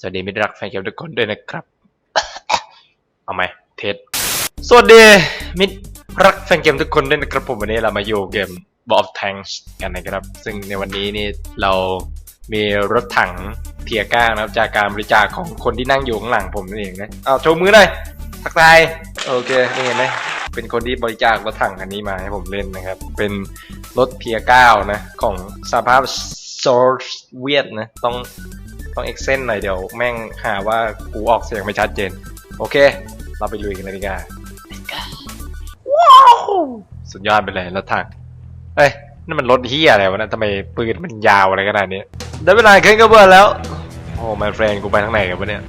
สวัสดีมิตรรักแฟนเกมทุกคนด้วยนะครับ เอาไหมเทสสวัสดีมิตรรักแฟนเกมทุกคนด้วยนะครับผมวันนี้เรามาอยู่เกม b o b Tanks กันนะครับ ซึ่งในวันนี้นี่เรามีรถถังเทียก้านะครับ จากการบริจาคของคนที่นั่งอยู่ข้างหลังผมนั่นเองนะเอาโชว์มือหน่อยทักทายโอเคนี่เห็นไหมเป็นคนที่บริจาครถถังคันนี้มาให้ผมเล่นนะครับ เป็นรถเทียก้านะ ของสภาพโซเวียตนะ ต้อง ต้องเอ็กเซนหน่อยเดี๋ยวแม่งหาว่ากูออกเสียงไม่ชัดเจน โอเค เราไปลุยกันเลยดีกว่าว้าวสุดยอดไปเลยรถถังเอ้ยนั่นมันรถเฮียอะไรวะนะทำไมปืนมันยาวอะไรขนาดนี้ได้เวลาขึ้นกระเบื้องแล้ว โอ้ my friend กูไปทางไหนกันวะเนี่ย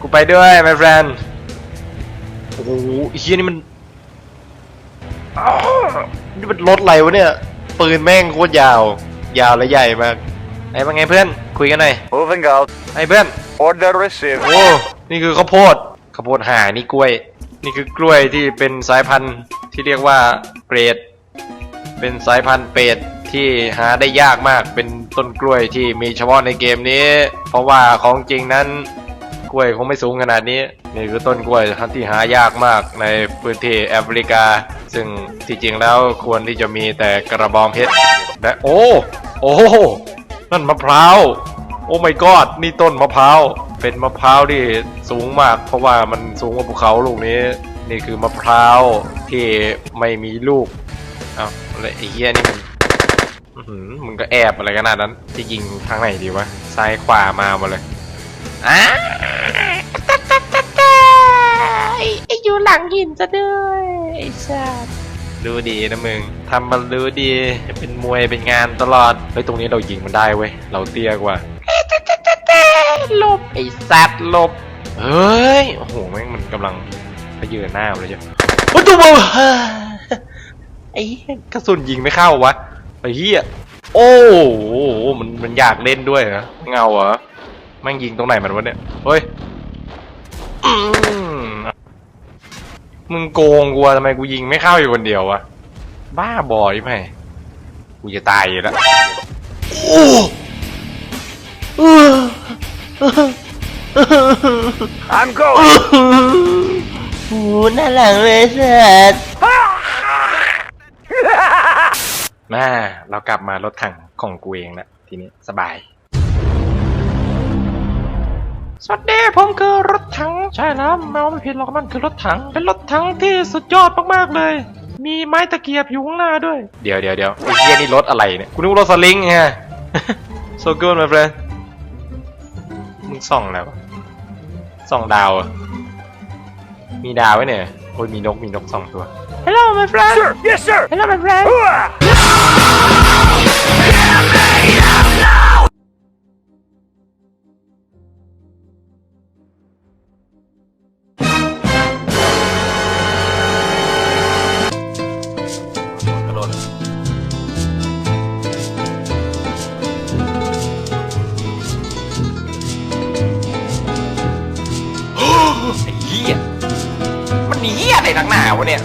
กูไปด้วย my friend โอ้โหไอ้เฮียนี่มันอ้าวนี่มันรถอะไรวะเนี่ย ปืนแม่งโคตรยาว ยาวและใหญ่มาก ไอ้ว่าไงเพื่อน คุยกันหน่อย Moving out. ไอ้เพื่อน Order received. โอ้นี่คือข้าวโพดข้าวโพดหานี่กล้วย นี่คือกล้วยที่เป็นสายพันธุ์ที่เรียกว่าเกรดเป็นสายพันธุ์เป็ดที่หาได้ยากมากเป็นต้นกล้วยที่มีเฉพาะในเกมนี้ เพราะว่าของจริงนั้นกล้วยคงไม่สูงขนาดนี้นี่คือต้นกล้วยที่หายากมากในพื้นที่แอฟริกา ซึ่งที่จริงแล้วควรที่จะมีแต่กระบองเพชรและโอ้โอ้ นั่นมะพร้าว โอ้ my god นี่ต้นมะพร้าว เป็นมะพร้าวที่สูงมาก เพราะว่ามันสูงกว่าภูเขาลูกนี้ นี่คือมะพร้าวที่ไม่มีลูกเอ้าแล้วไอ้เหี้ยนี่มันมึงก็แอบอะไรขนาดนั้น จะยิงทางไหนดีวะ ซ้ายขวามาหมดเลยอ้าตัดตัดตัดตัดไอ้อยู่หลังหินซะด้วยไอ้สัส รู้ดีนะมึงทำมันรู้ดีเป็นมวยเป็นงานตลอดเฮ้ยตรงนี้เรายิงมันได้เว้ยเราเตี้ยกว่าหลบไอ้สัตว์หลบเฮ้ยโอ้โหแม่งมันกำลังพยืนหน้าเลยจ้ะโอ้ตัวมึงไอ้กระสุนยิงไม่เข้าวะไอ้เหี้ยโอ้โหมันมันอยากเล่นด้วยนะเงาเหรอแม่งยิงตรงไหนมันวะเนี่ยเฮ้ยอืม มึงโกงกูอะทำไมกูยิงไม่เข้าอยู่คนเดียววะ บ้าบอยไหมกูจะตายอยู่แล้วโอ้เออ I'm going. โอ้หน้าหลังเลยสัตว์มาเรากลับมารถถังของกูเองแล้วทีนี้สบาย สวัสดีผมคือรถถัง ใช่แล้วเมาไม่ผิดหรอกมันคือรถถัง เป็นรถถังที่สุดยอดมากๆเลย มีไม้ตะเกียบอยู่ข้างหน้าด้วย เดี๋ยวเดี๋ยวเดี๋ยวไอ้เหี้ยนี่รถอะไรเนี่ยกูนึกว่ารถสลิงไง so good my friend มึงส่องแล้วะส่องดาวอะมีดาวไว้เนี่ยโอ้ยมีนกมีนกสองตัว Hello my friend Sir, yes, sir. Hello my friend นักหนาวะเนี่ย